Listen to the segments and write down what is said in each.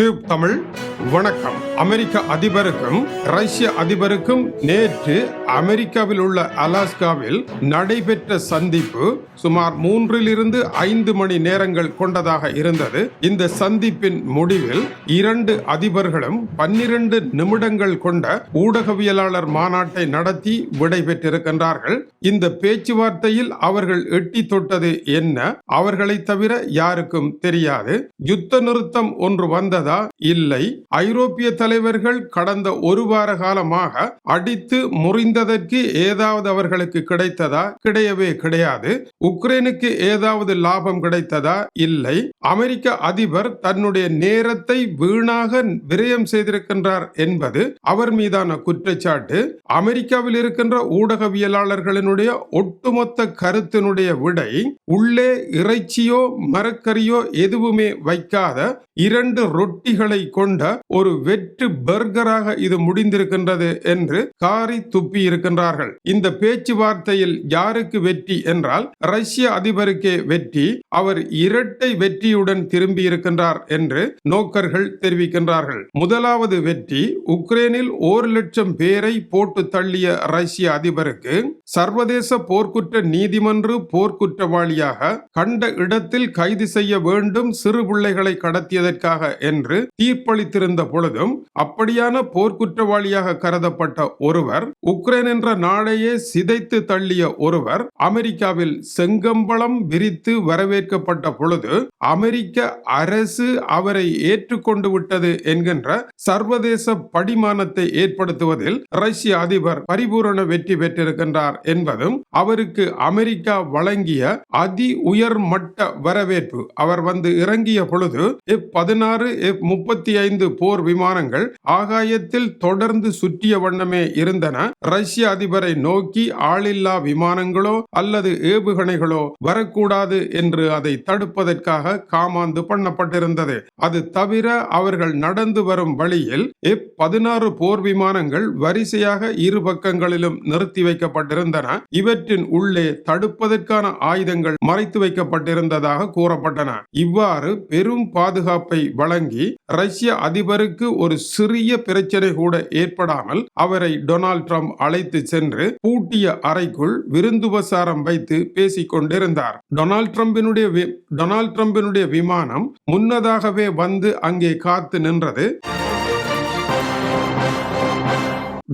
Tube Tamil. வணக்கம். அமெரிக்க அதிபருக்கும் ரஷ்ய அதிபருக்கும் நேற்று அமெரிக்காவில் உள்ள அலாஸ்காவில் நடைபெற்ற சந்திப்பு சுமார் மூன்றிலிருந்து ஐந்து மணி நேரங்கள் கொண்டதாக இருந்தது. இந்த சந்திப்பின் முடிவில் இரண்டு அதிபர்களும் பன்னிரண்டு நிமிடங்கள் கொண்ட ஊடகவியலாளர் மாநாட்டை நடத்தி விடைபெற்றிருக்கின்றார்கள் இந்த பேச்சுவார்த்தையில் அவர்கள் எட்டி தொட்டது என்ன? அவர்களை தவிர யாருக்கும் தெரியாது. யுத்த நிறுத்தம் ஒன்று வந்ததா? இல்லை. ஐரோப்பிய தலைவர்கள் கடந்த ஒரு வார காலமாக அடித்து முறிந்ததற்கு ஏதாவது அவர்களுக்கு கிடைத்ததா? கிடையவே கிடையாது. உக்ரைனுக்கு ஏதாவது லாபம் கிடைத்ததா? இல்லை. அமெரிக்க அதிபர் தன்னுடைய நேரத்தை வீணாக விரயம் செய்திருக்கின்றார் என்பது அவர் மீதான குற்றச்சாட்டு. அமெரிக்காவில் இருக்கின்ற ஊடகவியலாளர்களினுடைய ஒட்டுமொத்த கருத்தினுடைய விடை உள்ளே இறைச்சியோ மரக்கறியோ எதுவுமே வைக்காத இரண்டு ரொட்டிகளை கொண்ட ஒரு வெற்று பர்கராக இது முடிந்திருக்கின்றது என்று காரி துப்பி இருக்கின்றார்கள். இந்த பேச்சுவார்த்தையில் யாருக்கு வெற்றி என்றால் ரஷ்ய அதிபருக்கே வெற்றி அவர் இரட்டை வெற்றியுடன் திரும்பி இருக்கின்றார் என்று நோக்கர்கள் தெரிவிக்கின்றார்கள். முதலாவது வெற்றி உக்ரைனில் ஒரு லட்சம் பேரை போட்டு தள்ளிய ரஷ்ய அதிபருக்கு சர்வதேச போர்க்குற்ற நீதிமன்று போர்க்குற்றவாளியாக கண்ட இடத்தில் கைது செய்ய வேண்டும் சிறு பிள்ளைகளை கடத்தியதற்காக என்று தீர்ப்பளித்திருந்த பொழுதும் அப்படியான போர்க்குற்றவாளியாக கருதப்பட்ட ஒருவர் உக்ரைன் என்ற நாடையே சிதைத்து தள்ளிய ஒருவர் அமெரிக்காவில் செங்கம்பளம் விரித்து வரவேற்கப்பட்ட பொழுது அமெரிக்க அரசு அவரை ஏற்றுக்கொண்டு விட்டது என்கின்ற சர்வதேச படிமானத்தை ஏற்படுத்துவதில் ரஷ்ய அதிபர் பரிபூரண வெற்றி பெற்றிருக்கின்றார் என்பதும் அவருக்கு அமெரிக்கா வழங்கிய அதி உயர்மட்ட வரவேற்பு. அவர் வந்து இறங்கிய பொழுது எஃப் பதினாறு எஃப் முப்பத்தி ஐந்து போர் விமானங்கள் ஆகாயத்தில் தொடர்ந்து சுற்றிய வண்ணமே இருந்தன. ரஷ்ய அதிபரை நோக்கி ஆளில்லா விமானங்களோ அல்லது ஏவுகணைகளோ வரக்கூடாது என்று அதை தடுப்பதற்காக காமாந்து பண்ணப்பட்டிருந்தது. அது தவிர அவர்கள் நடந்து வரும் வழியில் எஃப் பதினாறு போர் விமானங்கள் வரிசையாக இரு பக்கங்களிலும் நிறுத்தி வைக்கப்பட்டிருந்தன. இவற்றின் உள்ளே தடுப்பதற்கான ஆயுதங்கள் மறைத்து வைக்கப்பட்டிருந்ததாக கூறப்பட்டன. இவ்வாறு பெரும் பாதுகாப்பை வழங்கி ரஷ்ய அதிபர் இவருக்கு ஒரு சிறிய பிரச்சனை கூட ஏற்படாமல் அவரை டொனால்ட் ட்ரம்ப் அழைத்து சென்று பூட்டிய அறைக்குள் விருந்துபசாரம் வைத்து பேசிக் கொண்டிருந்தார். டொனால்ட் ட்ரம்பினுடைய வி- டொனால்ட் ட்ரம்பினுடைய விமானம் முன்னதாகவே வந்து அங்கே காத்து நின்றது.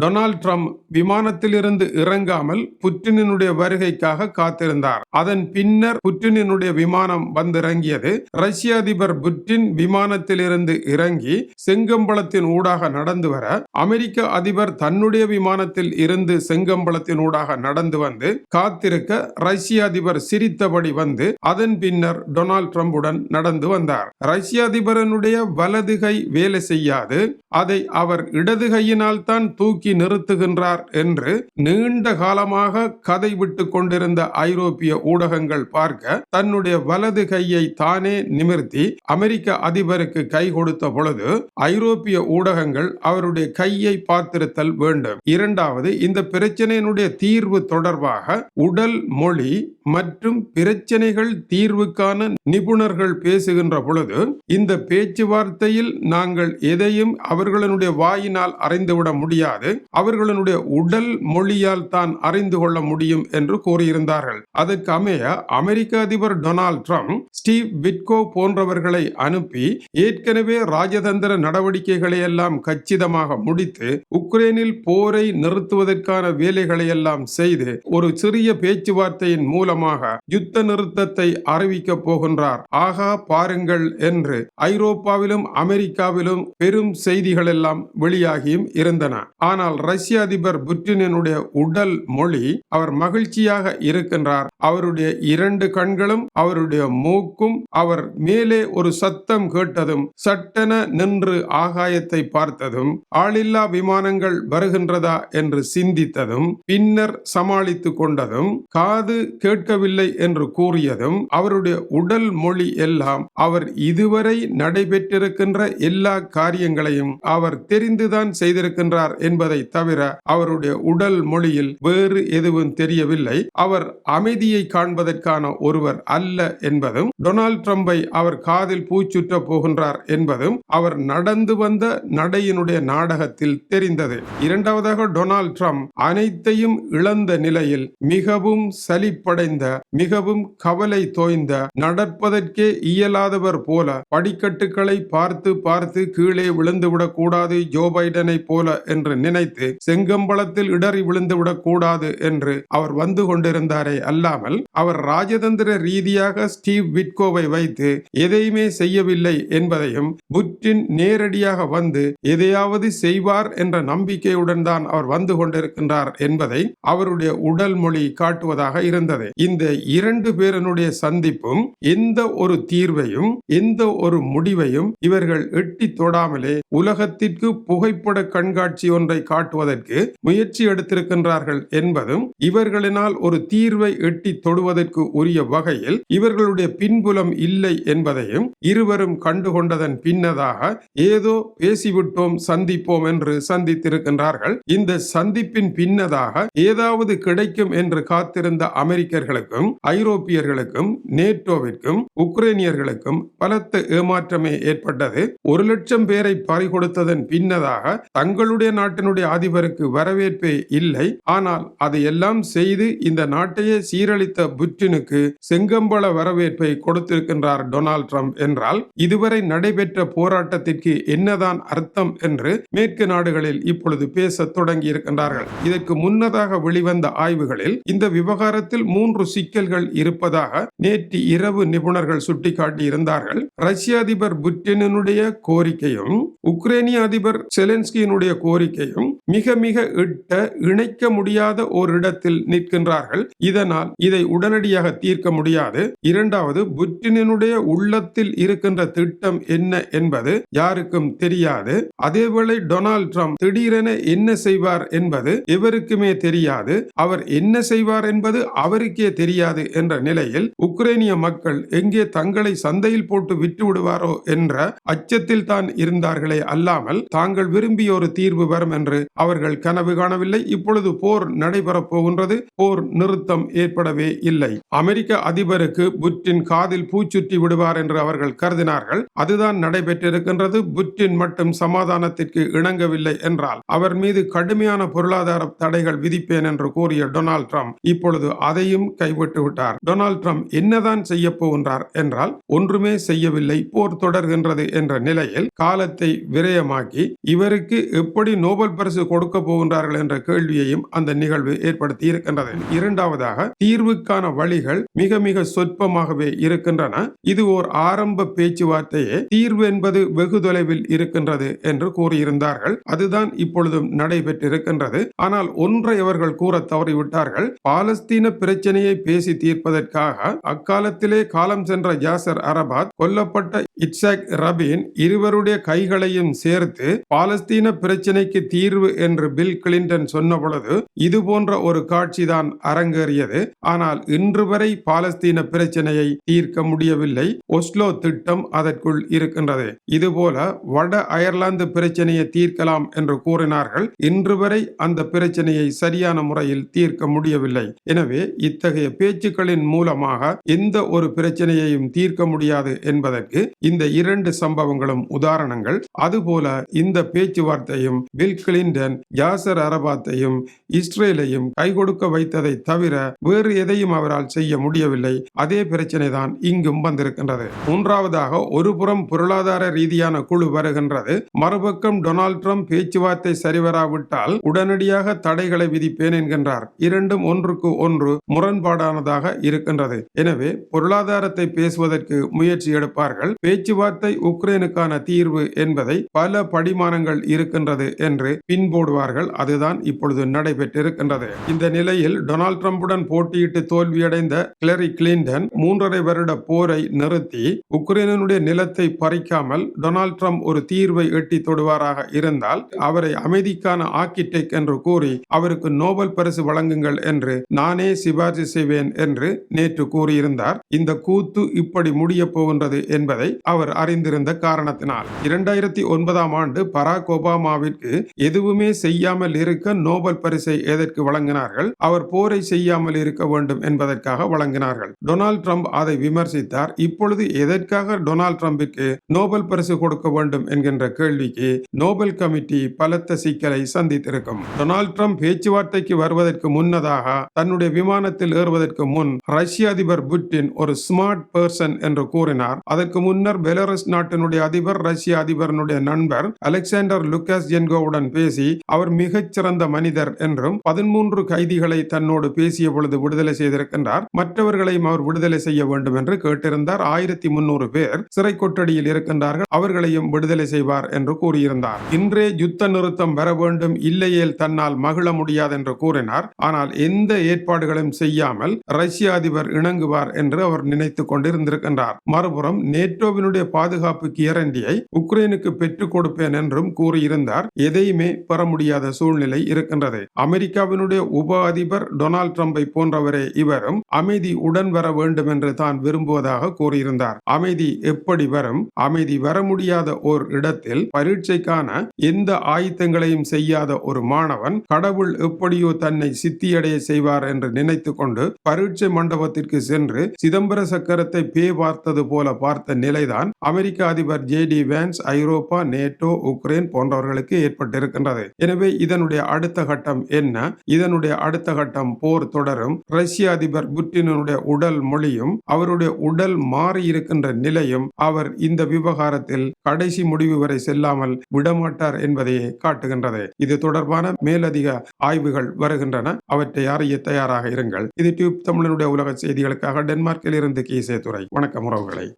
டொனால்ட் ட்ரம்ப் விமானத்திலிருந்து இறங்காமல் புட்டினுடைய வருகைக்காக காத்திருந்தார். அதன் பின்னர் புட்டினுடைய விமானம் வந்திறங்கியது. ரஷ்ய அதிபர் புட்டின் விமானத்திலிருந்து இறங்கி செங்கம்பளத்தின் ஊடாக நடந்து வர அமெரிக்க அதிபர் தன்னுடைய விமானத்தில் இருந்து செங்கம்பளத்தின் ஊடாக நடந்து வந்து காத்திருக்க ரஷ்ய அதிபர் சிரித்தபடி வந்து அதன் பின்னர் டொனால்ட் ட்ரம்புடன் நடந்து வந்தார். ரஷ்ய அதிபரனுடைய வலதுகை வேலை செய்யாது. அதை அவர் இடதுகையினால் தான் தூக்கி நிறுத்துகின்றார் என்று நீண்ட காலமாக கதை விட்டு கொண்டிருந்த ஐரோப்பிய ஊடகங்கள் பார்க்க தன்னுடைய வலது கையை தானே நிமிர்த்தி அமெரிக்க அதிபருக்கு கை கொடுத்த பொழுது ஐரோப்பிய ஊடகங்கள் அவருடைய கையை பார்த்திருத்தல் வேண்டும். இரண்டாவது இந்த பிரச்சனையினுடைய தீர்வு தொடர்பாக உடல் மொழி மற்றும் பிரச்சனைகள் தீர்வுக்கான நிபுணர்கள் பேசுகின்ற பொழுது இந்த பேச்சுவார்த்தையில் நாங்கள் எதையும் அவர்களுடைய வாயினால் அறிந்துவிட முடியாது. அவர்களுடைய உடல் மொழியால் தான் அறிந்து கொள்ள முடியும் என்று கூறியிருந்தார்கள். அதற்கு அமைய அமெரிக்க அதிபர் டொனால்ட் ட்ரம்ப் ஸ்டீவ் விட்கோ போன்றவர்களை அனுப்பி ஏற்கனவே ராஜதந்திர நடவடிக்கைகளை எல்லாம் கச்சிதமாக முடித்து உக்ரைனில் போரை நிறுத்துவதற்கான வேலைகளை எல்லாம் செய்து ஒரு சிறிய பேச்சுவார்த்தையின் மூலமாக யுத்த நிறுத்தத்தை அறிவிக்க போகின்றார். ஆகா பாருங்கள் என்று ஐரோப்பாவிலும் அமெரிக்காவிலும் பெரும் செய்திகள் எல்லாம் வெளியாகியும் இருந்தன. ஆனால் ரஷ்ய அதிபர் புட்டினுடைய உடல் மொழி அவர் மகிழ்ச்சியாக இருக்கின்றார். அவருடைய இரண்டு கண்களும் அவருடைய மூக்கும் அவர் மேலே ஒரு சத்தம் கேட்டதும் சட்டென நின்று ஆகாயத்தை பார்த்ததும் ஆளில்லா விமானங்கள் வருகின்றதா என்று சிந்தித்ததும் பின்னர் சமாளித்துக் கொண்டதும் காது கேட்கவில்லை என்று கூறியதும் அவருடைய உடல் மொழி எல்லாம் அவர் இதுவரை நடைபெற்றிருக்கின்ற எல்லா காரியங்களையும் அவர் தெரிந்துதான் செய்திருக்கின்றார் என்பதை என்பதை தவிர அவருடைய உடல் மொழியில் வேறு எதுவும் தெரியவில்லை. அவர் அமைதியை காண்பதற்கான ஒருவர் அல்ல என்பதும் டொனால்ட் ட்ரம்பை அவர் காதில் பூச்சுற்ற போகின்றார் என்பதும் அவர் நடந்து வந்த நடையினுடைய நாடகத்தில் தெரிந்தது. இரண்டாவதாக டொனால்ட் ட்ரம்ப் அனைத்தையும் இழந்த நிலையில் மிகவும் சலிப்படைந்த மிகவும் கவலை தோய்ந்த நடப்பதற்கே இயலாதவர் போல படிக்கட்டுகளை பார்த்து பார்த்து கீழே விழுந்துவிடக் கூடாது ஜோ பைடனை போல என்று நினைத்து செங்கம்பளத்தில் இடறி விழுந்துவிடக் கூடாது என்று அவர் வந்து கொண்டிருந்தாரே அல்லாமல் அவர் ராஜதந்திர ரீதியாக ஸ்டீவ் விட்கோவை வைத்து எதையுமே செய்யவில்லை என்பதையும் புட்டின் நேரடியாக வந்து எதையாவது செய்வார் என்ற நம்பிக்கையுடன் தான் அவர் வந்து கொண்டிருக்கின்றார் என்பதை அவருடைய உடல் மொழி காட்டுவதாக இருந்தது. இந்த இரண்டு பேரனுடைய சந்திப்பும் எந்த ஒரு தீர்வையும் எந்த ஒரு முடிவையும் இவர்கள் எட்டி தொடாமலே உலகத்திற்கு புகைப்பட கண்காட்சி ஒன்றை காட்டுவதற்கு முயற்சி எடுத்திருக்கின்றார்கள் என்பதும் இவர்களினால் ஒரு தீர்வை எட்டி தொடுவதற்கு உரிய வகையில் இவர்களுடைய பின்புலம் இல்லை என்பதையும் இருவரும் கண்டுகொண்டதன் பின்னதாக ஏதோ பேசிவிட்டோம் சந்திப்போம் என்று சந்தித்திருக்கின்றார்கள். இந்த சந்திப்பின் பின்னதாக ஏதாவது கிடைக்கும் என்று காத்திருந்த அமெரிக்கர்களுக்கும் ஐரோப்பியர்களுக்கும் நேட்டோவிற்கும் உக்ரைனியர்களுக்கும் பலத்த ஏமாற்றமே ஏற்பட்டது. ஒரு லட்சம் பேரை பறிகொடுத்ததன் பின்னதாக தங்களுடைய நாட்டினுடைய அதிபருக்கு வரவேற்பே இல்லை. ஆனால் அதையெல்லாம் செய்து இந்த நாட்டையே சீரழித்த புட்டினுக்கு செங்கம்பள வரவேற்பை கொடுத்திருக்கின்றார் டொனால்ட் ட்ரம்ப் என்றால் இதுவரை நடைபெற்ற போராட்டத்திற்கு என்னதான் அர்த்தம் என்று மேற்கு நாடுகளில் இப்பொழுது பேச தொடங்கி இருக்கின்றார்கள் இதற்கு முன்னதாக வெளிவந்த ஆய்வுகளில் இந்த விவகாரத்தில் மூன்று சிக்கல்கள் இருப்பதாக நேற்று இரவு நிபுணர்கள் சுட்டிக்காட்டி இருந்தார்கள் ரஷ்ய அதிபர் புட்டினுடைய கோரிக்கையும் உக்ரைனிய அதிபர் செலன்ஸ்கியினுடைய கோரிக்கையும் மிக மிக இட்ட இணைக்க முடியாத ஒரு இடத்தில் நிற்கின்றார்கள். இதனால் இதை உடனடியாக தீர்க்க முடியாது. இரண்டாவது புட்டினுடைய உள்ளத்தில் இருக்கின்ற திட்டம் என்ன என்பது யாருக்கும் தெரியாது. அதேவேளை டொனால்ட் ட்ரம்ப் திடீரென என்ன செய்வார் என்பது எவருக்குமே தெரியாது. அவர் என்ன செய்வார் என்பது அவருக்கே தெரியாது என்ற நிலையில் உக்ரைனிய மக்கள் எங்கே தங்களை சந்தையில் போட்டு விட்டு விடுவாரோ என்ற அச்சத்தில் தான் இருந்தார்களே அல்லாமல் தாங்கள் விரும்பிய ஒரு தீர்வு வரும் என்று என்று அவர்கள் கனவு காணவில்லை. இப்பொழுது போர் நடைபெறப் போகின்றது. போர் நிறுத்தம் ஏற்படவே இல்லை. அமெரிக்க அதிபருக்கு புட்டின் காதில் பூச்சுற்றி விடுவார் என்று அவர்கள் கருதினார்கள். அதுதான் நடைபெற்றிருக்கின்றது. புட்டின் மட்டும் சமாதானத்திற்கு இணங்கவில்லை என்றால் அவர் மீது கடுமையான பொருளாதார தடைகள் விதிப்பேன் என்று கூறிய டொனால்ட் ட்ரம்ப் இப்பொழுது அதையும் கைவிட்டு விட்டார். டொனால்ட் ட்ரம்ப் என்னதான் செய்ய போகின்றார் என்றால் ஒன்றுமே செய்யவில்லை. போர் தொடர்கின்றது என்ற நிலையில் காலத்தை விரயமாக்கி இவருக்கு எப்படி நோபல் அரசு கொடுக்க போகின்றார்கள் என்ற கேள்வியையும் அந்த நிகழ்வு ஏற்படுத்தி இருக்கின்றது. இரண்டாவதாக தீர்வுக்கான வழிகள் மிக மிக சொற்பமாகவே இருக்கின்றன. இது ஓர் ஆரம்ப பேச்சுவார்த்தையே. தீர்வு என்பது வெகு தொலைவில் இருக்கின்றது என்று கூறியிருந்தார்கள். அதுதான் இப்பொழுதும் நடைபெற்றிருக்கின்றது. ஆனால் ஒன்றை அவர்கள் கூற தவறிவிட்டார்கள். பாலஸ்தீன பிரச்சனையை பேசி தீர்ப்பதற்காக அக்காலத்திலே காலம் சென்ற ஜாசர் அரபாத் கொல்லப்பட்ட இட்சாக் ரபீன் இருவருடைய கைகளையும் சேர்த்து பாலஸ்தீன பிரச்சனைக்கு தீர்வு என்று பில் கிளின்டன் சொன்ன பொழுது இது போன்ற ஒரு காட்சிதான் அரங்கேறியது. ஆனால் இன்று வரை பாலஸ்தீன பிரச்சனையை தீர்க்க முடியவில்லை. ஒஸ்லோ திட்டம் அதற்குள் இருக்கின்றது. இதுபோல வட அயர்லாந்து பிரச்சனையை தீர்க்கலாம் என்று கூறினார்கள். இன்று வரை அந்த பிரச்சனையை சரியான முறையில் தீர்க்க முடியவில்லை. எனவே இத்தகைய பேச்சுக்களின் மூலமாக எந்த ஒரு பிரச்சனையையும் தீர்க்க முடியாது என்பதற்கு இந்த இரண்டு சம்பவங்களும் உதாரணங்கள். அதுபோல இந்த பேச்சுவார்த்தையும் பில் கிளின்டன் யாசர் அரபாத்தையும் இஸ்ரேலையும் கைகொடுக்க வைத்ததை தவிர வேறு எதையும் அவரால் செய்ய முடியவில்லை. அதே பிரச்சனை தான் இங்கும் வந்திருக்கின்றது. மூன்றாவதாக ஒரு புறம் பொருளாதார ரீதியான குழு வருகின்றது. மறுபக்கம் டொனால்ட் ட்ரம்ப் பேச்சுவார்த்தை சரிவராவிட்டால் உடனடியாக தடைகளை விதிப்பேன் என்கின்றார். இரண்டும் ஒன்றுக்கு ஒன்று முரண்பாடானதாக இருக்கின்றது. எனவே பொருளாதாரத்தை பேசுவதற்கு முயற்சி எடுப்பார்கள். பேச்சுவார்த்தை உக்ரைனுக்கான தீர்வு என்பதை பல படிமானங்கள் இருக்கின்றது என்று பின்போடுவார்கள். அதுதான் இப்பொழுது நடைபெற்றிருக்கின்றது. இந்த நிலையில் டொனால்ட் ட்ரம்புடன் போட்டியிட்டு தோல்வியடைந்த கிளரி கிளின்டன் மூன்றரை வருட போரை நிறுத்தி உக்ரைனுடைய நிலத்தை பறிக்காமல் டொனால்ட் ட்ரம்ப் ஒரு தீர்வை எட்டி தொடுவாராக இருந்தால் அவரை அமைதிக்கான ஆர்கிடெக்ட் என்று கூறி அவருக்கு நோபல் பரிசு வழங்குங்கள் என்று நானே சிபாரிசு செய்வேன் என்று நேற்று கூறியிருந்தார். இந்த கூத்து இப்படி முடிய போகின்றது என்பதை அவர் அறிந்திருந்த காரணத்தினால். இரண்டாயிரத்தி ஒன்பதாம் ஆண்டு பராக் ஒபாமாவிற்கு எதிர் எதுவுமே செய்யாமல் இருக்க நோபல் பரிசை எதற்கு வழங்கினார்கள்? அவர் போரை செய்யாமல் இருக்க வேண்டும் என்பதற்காக வழங்கினார்கள். டொனால்ட் ட்ரம்ப் அதை விமர்சித்தார். இப்பொழுது எதற்காக டொனால்ட் ட்ரம்பிற்கு நோபல் பரிசு கொடுக்க வேண்டும் என்கின்ற கேள்விக்கு நோபல் கமிட்டி பலத்த சிக்கலை சந்தித்திருக்கும். டொனால்ட் ட்ரம்ப் பேச்சுவார்த்தைக்கு வருவதற்கு முன்னதாக தன்னுடைய விமானத்தில் ஏறுவதற்கு முன் ரஷ்ய அதிபர் புட்டின் ஒரு ஸ்மார்ட் பர்சன் என்று கூறினார். அதற்கு முன்னர் பெலரஸ் நாட்டினுடைய அதிபர் ரஷ்ய அதிபரனுடைய நண்பர் அலெக்சாண்டர் லுக்காஸ் ஜென்கோவுடன் பேசி பேசி அவர் மிகச்சிறந்த மனிதர் என்றும் பதிமூன்று கைதிகளை தன்னோடு பேசிய பொழுது விடுதலை செய்திருக்கின்றார். மற்றவர்களையும் அவர் விடுதலை செய்ய வேண்டும் என்று கேட்டிருந்தார். ஆயிரத்தி முன்னூறு பேர் சிறை கொட்டடியில் இருக்கின்றார்கள். அவர்களையும் விடுதலை செய்வார் என்று கூறியிருந்தார். இன்றே யுத்த நிறுத்தம் வர வேண்டும். இல்லையேல் தன்னால் மகிழ முடியாது என்று கூறினார். ஆனால் எந்த ஏற்பாடுகளும் செய்யாமல் ரஷ்ய அதிபர் இணங்குவார் என்று அவர் நினைத்துக் கொண்டிருந்திருக்கின்றார். மறுபுறம் நேட்டோவினுடைய பாதுகாப்பு கியரண்டியை உக்ரைனுக்கு பெற்றுக் கொடுப்பேன் என்றும் கூறியிருந்தார். எதையுமே பெற முடியாத சூழ்நிலை இருக்கின்றது. அமெரிக்காவினுடைய உப அதிபர் டொனால்ட் ட்ரம்பை போன்றவரே இவரும் அமைதி உடன் வர வேண்டும் என்று தான் விரும்புவதாக கூறியிருந்தார். அமைதி எப்படி வரும்? அமைதி வர முடியாத ஓர் இடத்தில் பரீட்சைக்கான எந்த ஆயத்தங்களையும் செய்யாத ஒரு மாணவன் கடவுள் எப்படியோ தன்னை சித்தியடைய செய்வார் என்று நினைத்து கொண்டு பரீட்சை மண்டபத்திற்கு சென்று சிதம்பர சக்கரத்தை பே பார்த்தது போல பார்த்த நிலைதான் அமெரிக்க அதிபர் ஜே டி வேன்ஸ் ஐரோப்பா நேட்டோ உக்ரைன் போன்றவர்களுக்கு ஏற்பட்டிருக்கின்றது. எனவே இதனுடைய அடுத்த கட்டம் என்ன? இதனுடைய அடுத்த கட்டம் போர் தொடரும். ரஷ்ய அதிபர் புட்டினுடைய உடல் மொழியும் அவருடைய உடல் மாறி இருக்கின்ற நிலையும் அவர் இந்த விவகாரத்தில் கடைசி முடிவு வரை செல்லாமல் விடமாட்டார் என்பதையே காட்டுகின்றது. இது தொடர்பான மேலதிக ஆய்வுகள் வருகின்றன. அவற்றை அறிய தயாராக இருங்கள். இது டியூப் தமிழனுடைய உலக செய்திகளுக்காக டென்மார்க்கில் இருந்து கீசே துறை வணக்கம் உறவுகளை.